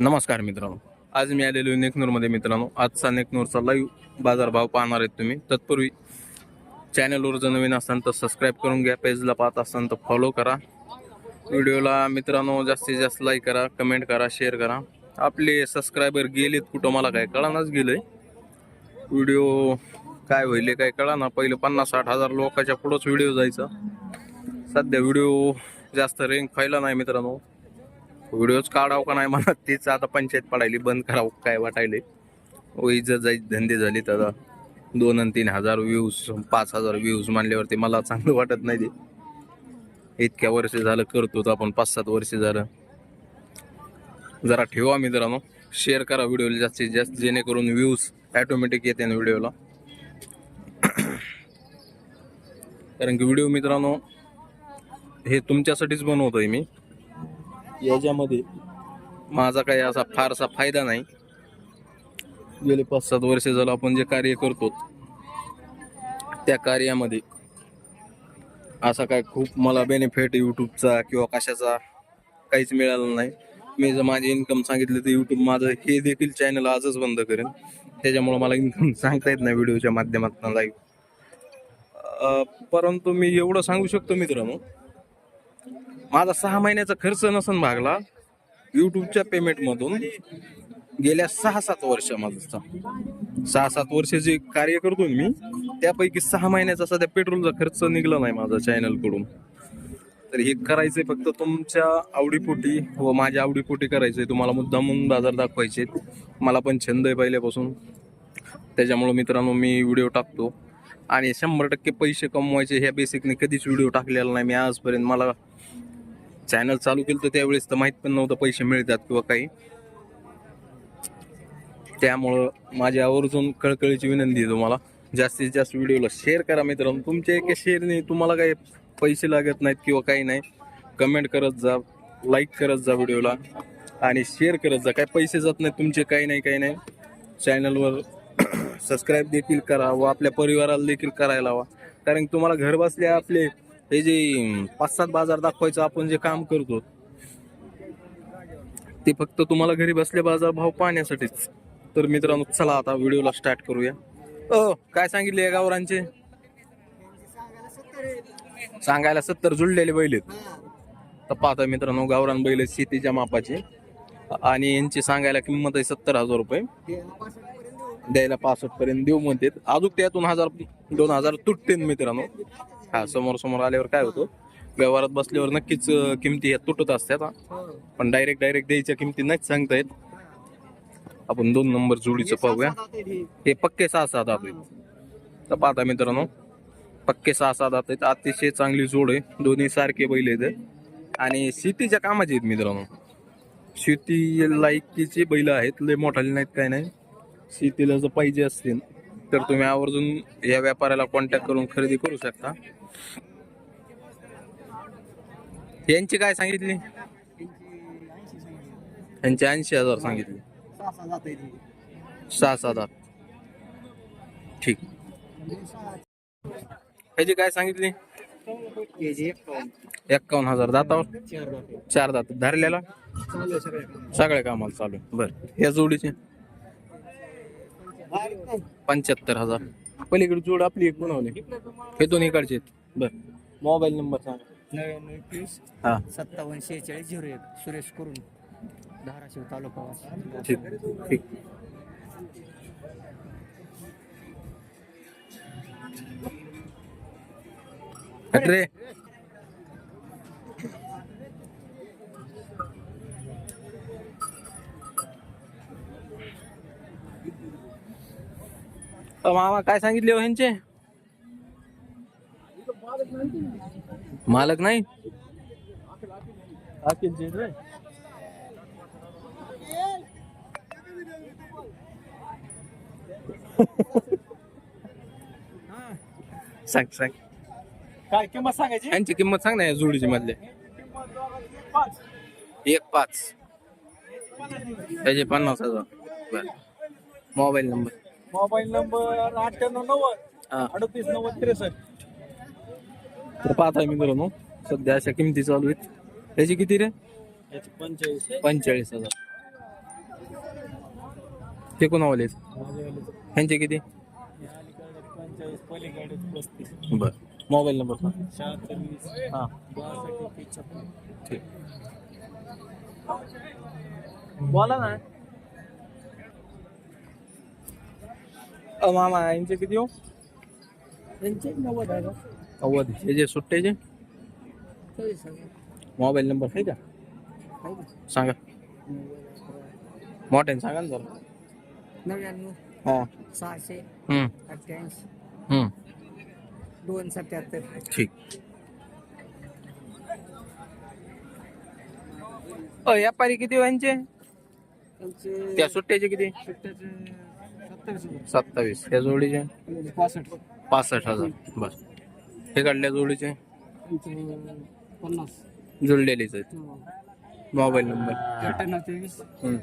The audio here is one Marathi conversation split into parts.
नमस्कार मित्रांनो. आज मी आलेलो नेकनूरमध्ये मित्रांनो. आजचा नेकनूरचा लाईव्ह बाजारभाव पाहणार आहेत तुम्ही. तत्पूर्वी चॅनलवर जर नवीन असाल तर सबस्क्राईब करून घ्या. पेजला पाहत असाल तर फॉलो करा. व्हिडिओला मित्रांनो जास्तीत जास्त लाईक करा कमेंट करा शेअर करा. आपले सबस्क्रायबर गेलेत कुठं मला काय कळानाच गेलंय. व्हिडिओ काय होईल काय कळा ना पहिले पन्नास साठ हजार लोकांच्या पुढंच व्हिडिओ जायचा. सध्या व्हिडिओ जास्त रेंक खायला नाही मित्रांनो. व्हिडिओच काढावं का नाही मला तीच आता पंचायत पडायली बंद करावं काय वाटायले इज्जत जाई धंदे झाले तर दोन आणि तीन हजार व्ह्यूज पाच हजार व्ह्यूज मानल्यावरती मला चांगलं वाटत नाही ते. इतक्या वर्ष झालं करतो आपण पाच सात वर्ष झालं. जरा ठेवा मित्रांनो शेअर करा व्हिडिओला जास्तीत जास्त जेणेकरून व्ह्यूज ॲटोमॅटिक येते ना व्हिडिओला कारण की व्हिडिओ मित्रांनो हे तुमच्यासाठीच बनवतोय मी. याच्यामध्ये माझा काही असा फारसा फायदा नाही. गेले पाच सात वर्ष झालं आपण जे कार्य करतो त्या कार्यामध्ये असा काय खूप मला बेनिफिट यूट्यूबचा किंवा कशाचा काहीच मिळालं नाही. मी जर माझे इन्कम सांगितलं तर यूट्यूब माझं हे देखील चॅनल आजच बंद करेन. त्याच्यामुळं मला इन्कम सांगता येत नाही व्हिडिओच्या माध्यमातून लाईव्ह परंतु मी एवढं सांगू शकतो मित्रांनो माझा सहा महिन्याचा खर्च नसन भागला युट्यूबच्या पेमेंटमधून गेल्या सहा सात वर्ष माझा सहा सात वर्ष जे कार्य करतो मी त्यापैकी सहा महिन्याचा सध्या पेट्रोलचा खर्च निघला नाही माझा चॅनलकडून तर हे करायचंय फक्त तुमच्या आवडीपोटी व माझ्या आवडीपोटी करायचंय. तुम्हाला मुद्दामून बाजार दाखवायचे मला पण छंद आहे पहिल्यापासून. त्याच्यामुळं मित्रांनो मी व्हिडिओ टाकतो. आणि शंभर टक्के पैसे कमवायचे ह्या बेसिकने कधीच व्हिडिओ टाकलेला नाही. मी आजपर्यंत मला चॅनल चालू केलं तर त्यावेळेस तर माहीत पण नव्हतं पैसे मिळतात किंवा काही. त्यामुळं माझ्या आवर्जून कळकळीची विनंती आहे तुम्हाला. जास्तीत जास्त व्हिडिओला शेअर करा मित्रांनो. तुमच्या एका शेअरने तुम्हाला काही पैसे लागत नाहीत किंवा काही नाही. कमेंट करत जा लाईक करत जा व्हिडिओला आणि शेअर करत जा. काय पैसे जात नाहीत तुमचे काही नाही काही नाही. चॅनलवर सबस्क्राईब देखील करा व आपल्या परिवाराला देखील करायला हवा कारण तुम्हाला घर बसल्या आपले हे जे पाच सात बाजार दाखवायचं आपण जे काम करतो ते फक्त तुम्हाला घरी बसल्या बाजार भाव पाहण्यासाठीच. तर मित्रांनो चला आता व्हिडिओला स्टार्ट करूया. अ काय सांगितले या गावरांचे सांगायला सत्तर जुळलेले बैल आहेत. तर पाहता मित्रांनो गावरान बैल आहेत शेतीच्या मापाचे. आणि यांची सांगायला किंमत आहे सत्तर हजार रुपये. द्यायला पासष्ट पर्यंत देऊ म्हणते अजून त्यातून हजार दोन हजार तुटते मित्रांनो. हा समोर समोर आल्यावर काय होतं? व्यवहारात बसल्यावर नक्कीच अं, किमती ह्या तुटत असतात हा. पण डायरेक्ट डायरेक्ट द्यायच्या किमती नाहीच सांगता येत. आपण दोन नंबर जोडीचं पाहूया. हे. पक्के सहा सात आहेत. तर पाहता मित्रांनो पक्के सहा सात आहेत. अतिशय चांगली जोड आहे. दोन्ही सारखे बैल आहेत. आणि शेतीच्या कामाचे आहेत मित्रांनो. शेती लायकीचे बैल आहेत. लय मोठाले नाहीत काय नाही. शेतीला जर पाहिजे असतील तर तुम्ही आवर्जून या व्यापाऱ्याला कॉन्टॅक्ट करून खरेदी करू शकता. यांची काय सांगितली? यांची ऐंशी हजार सांगितले. सहा सात हजार ठीक. ह्याची काय सांगितली? एक्कावन्न हजार दातावर? चार दात. धरलेला? सगळ्या कामाला चालू. बरं. या जोडीचे? पंच्याहत्तर हजार. पलीकडे जोड आपली एक बनवली हे दोन इकडचे आहेत. बरं. मोबाईल नंबर सांगा. नव्याण्णव एकवीस हा. सत्तावन्न शेहेचाळीस झिरो एक. सुरेश करून. धाराशिव तालुका वाशिम. ठीक. ठीक. हट मामा काय सांगितले हो ह्यांचे? मालक नाही? सांग सांग. काय किंमत सांगायची? यांची किंमत सांग ना जोडीची मधले. एक पाच. त्याचे पन्नास हजार. Mobile number. मोबाईल नंबर अठ्ठ्याण्णव नव्वद अडतीस नव्वद त्रेसष्ट. तर पाहताय मित्रांनो सध्या अशा किमती चालू आहेत. त्याची किती रे? याचे पंचेचाळीस पंचेचाळीस हजार. हे कोणावाले ह्यांचे किती? पंचेचाळीस पलीकडे पस्तीस बर. मोबाईल नंबर शहात्तर वीस हां बासष्ट बोला ना. अ मामा यांचे किती हो? त्यांचे नव्वद आहे अवध हे जे हजार मोबाईल नंबर आहे का? आहे का? सांगा. मोठ्याने सांगा ना जरा. नव्याण्णव हां. सहाशे हम्म, अठ्ठ्याऐंशी हम्म, दोन सत्याहत्तर. ठीक. अ व्यापारी किती हो यांचे? त्यांचे त्या सुट्ट्याचे किती? सुट्ट्याचे सत्तावीस. ह्या जोडीचे? पासष्ट. हज़ार. बस. हे काढल्या जोडीचे? जुळलेलीच आहेत. Mobile number. अठ्ठ्याण्णव तेवीस. हम्म,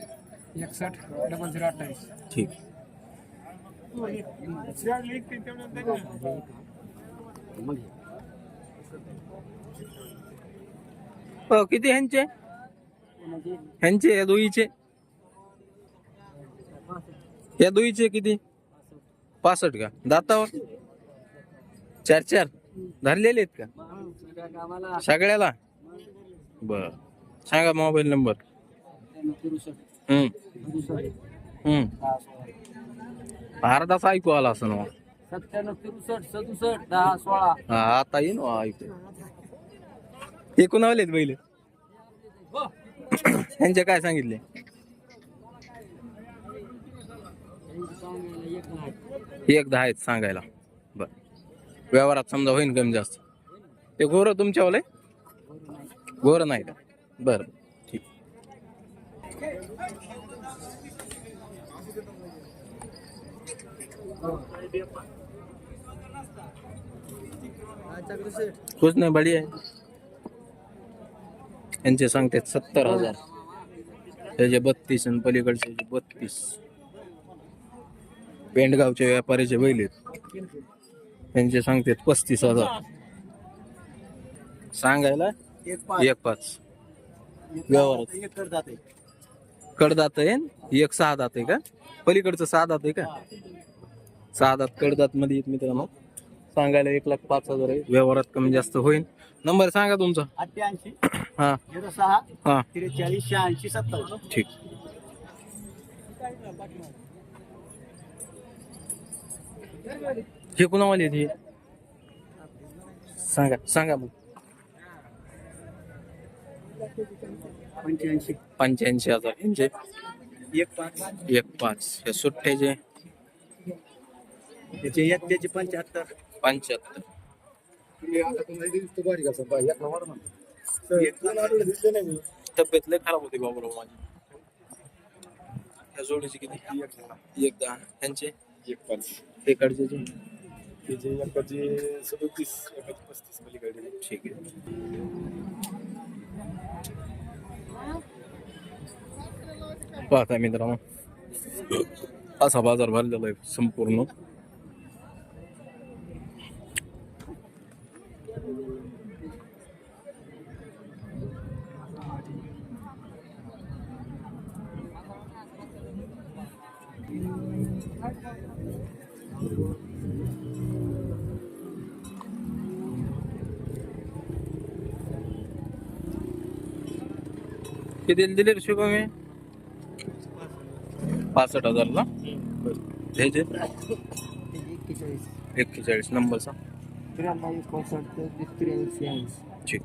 एकसष्ट. डबल झिरो अठ्ठावीस. ठीक. अ, किती ह्यांचे? ह्यांचे या दोईचे या दोईचे किती? पासष्ट का? दातावर? चार चार. धरलेले आहेत का? सगळ्याला? बर. सांगा मोबाईल नंबर. हम्म. हम्म. अर्धाच ऐकू आला असं ना. हा आता येईन हो ऐकू. हे कुणावलेत पहिले यांचे काय सांगितले? एक दहा आहेत सांगायला. बर. व्यवहारात समजा होईन कमी जास्त. ते गोर तुमच्यावाले? गोर नाही का? बर ठीक. कुछ नाही बळी आहे. यांचे सांगते सत्तर हजार. त्याचे बत्तीस आणि पलीकडचे बत्तीस. पेंडगावचे व्यापाऱ्याचे बैल आहेत. त्यांचे सांगतात पस्तीस हजार. सांगायला एक पाच. व्यवहारात. कडदात आहे एक सहा दात आहे का? पलीकडचं सहा दात आहे का? सहा दात कडदात मध्ये आहेत मित्रांनो. सांगायला एक लाख पाच हजार आहे. व्यवहारात कमी जास्त होईल नंबर सांगा तुमचा. अठ्ठ्याऐंशी. हा. झिरो सहा. हा. त्रेचाळीस शहाऐंशी सत्तावन्न. ठीक. हे कुणावाले आहेत हे? सांगा सांगा मग. पंच्याऐंशी. पंच्याऐंशी हजार. यांचे एक पाच. एक पाच. हे सुट्ट्याचे त्याचे एक त्याचे पंच्याहत्तर. पंच्याहत्तर. तब्येत लय खराब होती बाबूराव माझी. ह्या जोडीची किती? एक दहा. ह्यांचे? एक पाच. हे कडचे त्याचे एकाचे सदोतीस एकाचे पस्तीस पलीकडे ठीक आहे. पाहता मित्रांनो असा बाजार भरलेला आहे संपूर्ण. किती दिले रे शुभम पासष्ट हजारला? ह्याचे एक्केचाळीस एक्केचाळीस नंबरचा. ठीक.